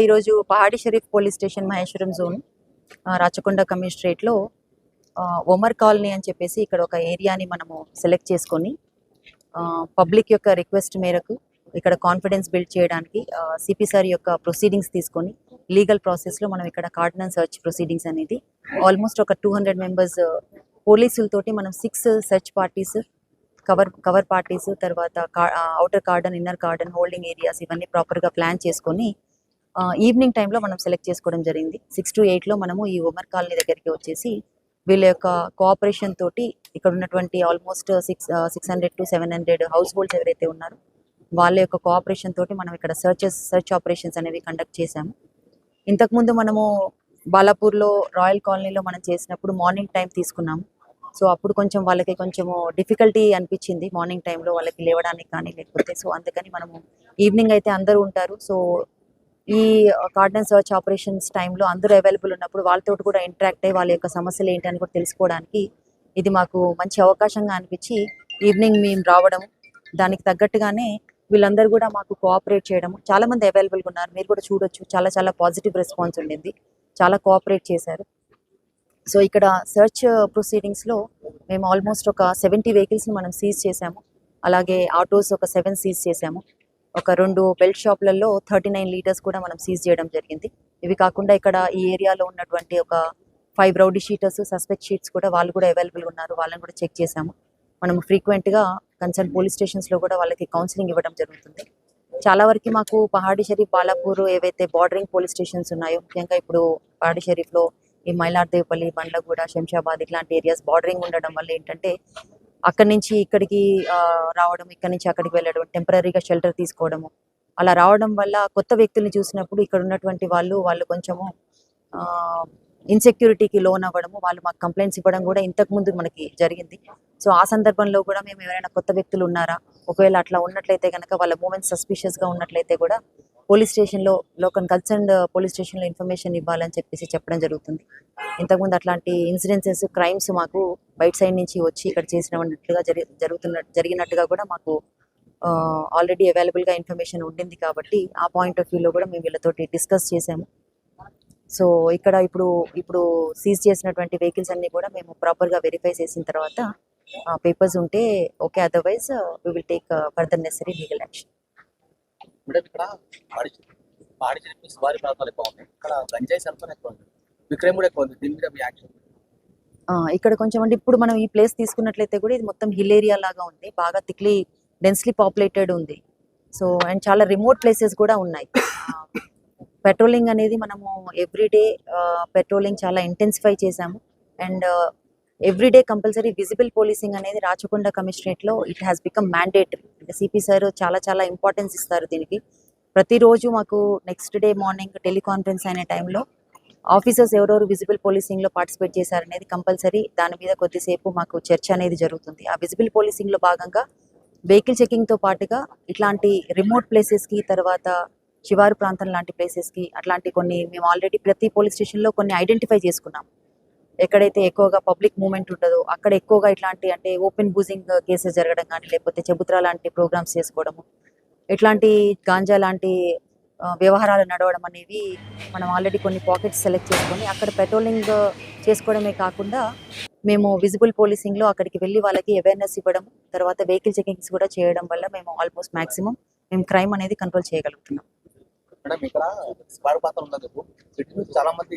ఈరోజు Pahadi Sharif police station Maheshwaram zone Rachakonda కమిషనరేట్లో Omar colony అని చెప్పేసి ఇక్కడ ఒక ఏరియాని మనము సెలెక్ట్ చేసుకొని పబ్లిక్ యొక్క రిక్వెస్ట్ మేరకు ఇక్కడ కాన్ఫిడెన్స్ బిల్డ్ చేయడానికి సిపి సార్ యొక్క ప్రొసీడింగ్స్ తీసుకొని లీగల్ ప్రాసెస్లో మనం ఇక్కడ కార్డినల్ సర్చ్ ప్రొసీడింగ్స్ అనేది ఆల్మోస్ట్ ఒక టూ హండ్రెడ్ మెంబర్స్ పోలీసులతోటి మనం six search parties cover cover parties తర్వాత outer garden inner garden holding areas ఇవన్నీ ప్రాపర్గా ప్లాన్ చేసుకొని ఈవినింగ్ టైంలో మనం సెలెక్ట్ చేసుకోవడం జరిగింది. సిక్స్ టు ఎయిట్లో మనము ఈ ఉమర్ కాలనీ దగ్గరికి వచ్చేసి వీళ్ళ యొక్క కోఆపరేషన్ తోటి ఇక్కడ ఉన్నటువంటి almost six six hundred to seven hundred household ఎవరైతే ఉన్నారో వాళ్ళ యొక్క కోఆపరేషన్ తోటి మనం ఇక్కడ సర్చెస్ సెర్చ్ ఆపరేషన్స్ అనేవి కండక్ట్ చేశాము. ఇంతకుముందు మనము బాలాపూర్లో రాయల్ కాలనీలో మనం చేసినప్పుడు మార్నింగ్ టైం తీసుకున్నాము. సో అప్పుడు కొంచెం వాళ్ళకి కొంచెము డిఫికల్టీ అనిపించింది మార్నింగ్ టైంలో వాళ్ళకి లేవడానికి కానీ లేకపోతే సో అందుకని మనము ఈవినింగ్ అయితే అందరూ ఉంటారు. సో ఈ కార్డన్ సర్చ్ ఆపరేషన్స్ టైంలో అందరూ అవైలబుల్ ఉన్నప్పుడు వాళ్ళతో కూడా ఇంటరాక్ట్ అయ్యి వాళ్ళ యొక్క సమస్యలు ఏంటి అని కూడా తెలుసుకోవడానికి ఇది మాకు మంచి అవకాశంగా అనిపించి ఈవినింగ్ మేము రావడం దానికి తగ్గట్టుగానే వీళ్ళందరూ కూడా మాకు కోఆపరేట్ చేయడం చాలా మంది అవైలబుల్గా ఉన్నారు. మీరు కూడా చూడొచ్చు. చాలా చాలా పాజిటివ్ రెస్పాన్స్ ఉండింది. చాలా కోఆపరేట్ చేశారు. సో ఇక్కడ సెర్చ్ ప్రొసీడింగ్స్లో మేము ఆల్మోస్ట్ ఒక సెవెంటీ వెహికల్స్ని మనం సీజ్ చేశాము. అలాగే ఆటోస్ ఒక సెవెన్ సీజ్ చేశాము. ఒక రెండు బెల్ట్ షాప్లలో థర్టీ నైన్ లీటర్స్ కూడా మనం సీజ్ చేయడం జరిగింది. ఇవి కాకుండా ఇక్కడ ఈ ఏరియాలో ఉన్నటువంటి ఒక five rowdy sheeters suspect sheets కూడా వాళ్ళు కూడా అవైలబుల్ ఉన్నారు. వాళ్ళని కూడా చెక్ చేశాము. మనం ఫ్రీక్వెంట్గా కన్సర్న్ పోలీస్ స్టేషన్స్లో కూడా వాళ్ళకి కౌన్సిలింగ్ ఇవ్వడం జరుగుతుంది. చాలా వరకు మాకు పహాడి షరీఫ్ బాలాపూర్ ఏవైతే బార్డరింగ్ పోలీస్ స్టేషన్స్ ఉన్నాయో ముఖ్యంగా ఇప్పుడు పహాడి షరీఫ్లో ఈ మైలార్దేవపల్లి బండ్లగూడ శంషాబాద్ ఇట్లాంటి ఏరియాస్ బార్డరింగ్ ఉండడం వల్ల ఏంటంటే అక్కడి నుంచి ఇక్కడికి రావడం ఇక్కడి నుంచి అక్కడికి వెళ్ళడం టెంపరీగా షెల్టర్ తీసుకోవడము. అలా రావడం వల్ల కొత్త వ్యక్తుల్ని చూసినప్పుడు ఇక్కడ ఉన్నటువంటి వాళ్ళు వాళ్ళు కొంచెము ఇన్సెక్యూరిటీకి లోన్ అవ్వడము వాళ్ళు మాకు కంప్లైంట్స్ ఇవ్వడం కూడా ఇంతకు ముందు మనకి జరిగింది. సో ఆ సందర్భంలో కూడా మేము ఎవరైనా కొత్త వ్యక్తులు ఉన్నారా? ఒకవేళ అట్లా ఉన్నట్లయితే కనుక వాళ్ళ మూమెంట్స్ సస్పిషియస్గా ఉన్నట్లయితే కూడా పోలీస్ స్టేషన్లో లోకల్ కన్సర్న్డ్ పోలీస్ స్టేషన్లో ఇన్ఫర్మేషన్ ఇవ్వాలని చెప్పేసి చెప్పడం జరుగుతుంది. ఇంతకుముందు అట్లాంటి ఇన్సిడెన్సెస్ క్రైమ్స్ మాకు బయట సైడ్ నుంచి వచ్చి ఇక్కడ చేసినట్టుగా జరి జరుగుతున్న జరిగినట్టుగా కూడా మాకు ఆల్రెడీ అవైలబుల్గా ఇన్ఫర్మేషన్ ఉండింది కాబట్టి ఆ పాయింట్ ఆఫ్ వ్యూలో కూడా మేము వీళ్ళతోటి డిస్కస్ చేసాము సో ఇక్కడ ఇప్పుడు ఇప్పుడు సీజ్ చేసినటువంటి వెహికల్స్ అన్ని కూడా మేము ప్రాపర్గా వెరిఫై చేసిన తర్వాత పేపర్స్ ఉంటే okay otherwise we will take further necessary legal action madam ఇక్కడ పాడి పాడి చెప్పి సువారి ప్రాంతాలు ఎక్కువ ఉన్నాయి. ఇక్కడ గంజాయి సరఫరా ఎక్కువ ఉంది. విక్రయం కూడా ఎక్కువ ఉంది. దీని మీద మీ యాక్షన్ ఇక్కడ కొంచెం అంటే ఇప్పుడు మనం ఈ ప్లేస్ తీసుకున్నట్లయితే కూడా ఇది మొత్తం హిల్ ఏరియా లాగా ఉంది. బాగా థిక్లీ డెన్స్లీ పాపులేటెడ్ ఉంది. సో అండ్ చాలా రిమోట్ ప్లేసెస్ కూడా ఉన్నాయి. పెట్రోలింగ్ అనేది మనము ఎవ్రీడే పెట్రోలింగ్ చాలా ఇంటెన్సిఫై చేసాము and everyday compulsory visible policing అనేది రాచకొండ కమిషనరేట్లో ఇట్ హ్యాస్ బికమ్ మ్యాండేటరీ అంటే సిపి సార్ చాలా చాలా ఇంపార్టెన్స్ ఇస్తారు దీనికి. ప్రతిరోజు మాకు నెక్స్ట్ డే మార్నింగ్ టెలికాన్ఫరెన్స్ అయిన టైంలో ఆఫీసర్స్ ఎవరెవరు విజిబుల్ పోలీసింగ్లో పార్టిసిపేట్ చేశారనేది కంపల్సరీ దాని మీద కొద్దిసేపు మాకు చర్చ అనేది జరుగుతుంది. ఆ విజిబుల్ పోలీసింగ్లో భాగంగా వెహికల్ చెకింగ్తో పాటుగా ఇట్లాంటి రిమోట్ ప్లేసెస్కి తర్వాత శివారు ప్రాంతం లాంటి ప్లేసెస్కి అట్లాంటి కొన్ని మేము ఆల్రెడీ ప్రతి పోలీస్ స్టేషన్లో కొన్ని ఐడెంటిఫై చేసుకున్నాం. ఎక్కడైతే ఎక్కువగా పబ్లిక్ మూమెంట్ ఉంటుందో అక్కడ ఎక్కువగా ఇట్లాంటి అంటే ఓపెన్ బూజింగ్ కేసెస్ జరగడం కానీ లేకపోతే చెబుత్రా లాంటి ప్రోగ్రామ్స్ చేసుకోవడము ఇట్లాంటి గాంజా లాంటి వ్యవహారాలు నడవడం అనేవి మనం ఆల్రెడీ కొన్ని పాకెట్స్ సెలెక్ట్ చేసుకొని అక్కడ పెట్రోలింగ్ చేసుకోవడమే కాకుండా మేము విజిబుల్ పోలీసింగ్లో అక్కడికి వెళ్ళి వాళ్ళకి అవేర్నెస్ ఇవ్వడం తర్వాత వెహికల్ చెకింగ్స్ కూడా చేయడం వల్ల మేము ఆల్మోస్ట్ మాక్సిమం మేము క్రైమ్ అనేది కంట్రోల్ చేయగలుగుతున్నాం. మేడం ఇక్కడ చాలా మంది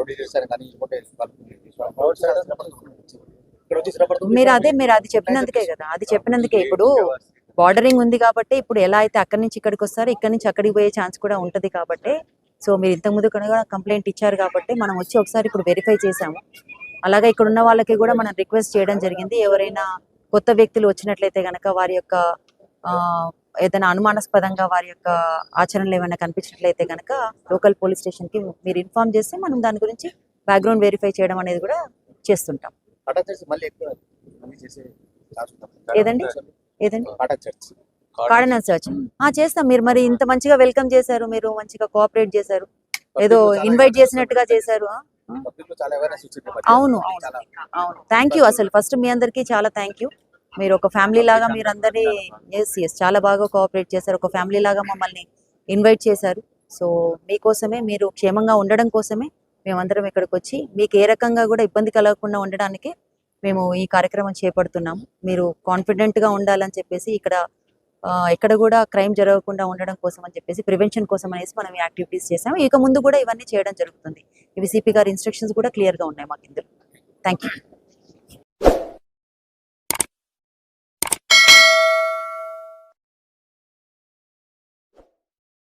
రౌడీ చేశారు కానీ ఇంకోటి మీరు అదే మీరు అది చెప్పినందుకే కదా అది చెప్పినందుకే ఇప్పుడు బార్డరింగ్ ఉంది కాబట్టి ఇప్పుడు ఎలా అయితే అక్కడి నుంచి ఇక్కడికి వస్తారో ఇక్కడి నుంచి అక్కడికి పోయే ఛాన్స్ కూడా ఉంటది కాబట్టి. సో మీరు ఇంతకు ముందు కూడా కంప్లైంట్ ఇచ్చారు కాబట్టి మనం వచ్చి ఒకసారి ఇప్పుడు వెరిఫై చేసాము అలాగే ఇక్కడ ఉన్న వాళ్ళకి కూడా మనం రిక్వెస్ట్ చేయడం జరిగింది. ఎవరైనా కొత్త వ్యక్తులు వచ్చినట్లయితే గనక వారి యొక్క ఆ, ఏదైనా అనుమానాస్పదంగా వారి యొక్క ఆచరణలు ఏమైనా కనిపించినట్లయితే గనక లోకల్ పోలీస్ స్టేషన్కి మీరు ఇన్ఫార్మ్ చేస్తే మనం దాని గురించి బ్యాక్గ్రౌండ్ వెరిఫై చేయడం అనేది కూడా చేస్తుంటాం? ఏదండి? ఏదండి? సర్చ్ ఆ చేస్తాం. మీరు మరి ఇంత మంచిగా వెల్కమ్ చేశారు మీరు మంచిగా కోఆపరేట్ చేశారు ఏదో ఇన్వైట్ చేసినట్టుగా చేశారు అవును, అవును. థ్యాంక్ యూ అసలు. ఫస్ట్ మీ అందరికీ చాలా థ్యాంక్ యూ మీరు ఒక ఫ్యామిలీ లాగా మీరు అందరి ఎస్ ఎస్ చాలా బాగా కోఆపరేట్ చేశారు. ఒక ఫ్యామిలీ లాగా మమ్మల్ని ఇన్వైట్ చేశారు. సో మీకోసమే మీరు క్షేమంగా ఉండడం కోసమే మేమందరం ఇక్కడికి వచ్చి మీకు ఏ రకంగా కూడా ఇబ్బంది కలగకుండా ఉండడానికి మేము ఈ కార్యక్రమం చేపడుతున్నాము. మీరు కాన్ఫిడెంట్గా ఉండాలని చెప్పేసి ఇక్కడ ఎక్కడ కూడా క్రైమ్ జరగకుండా ఉండడం కోసం అని చెప్పేసి ప్రివెన్షన్ కోసం అనేసి మనం ఈ యాక్టివిటీస్ చేసాము ఇక ముందు కూడా ఇవన్నీ చేయడం జరుగుతుంది. ఇవి సిపి గారి ఇన్స్ట్రక్షన్స్ కూడా క్లియర్గా ఉన్నాయి మాకు ఇందులో. Thank you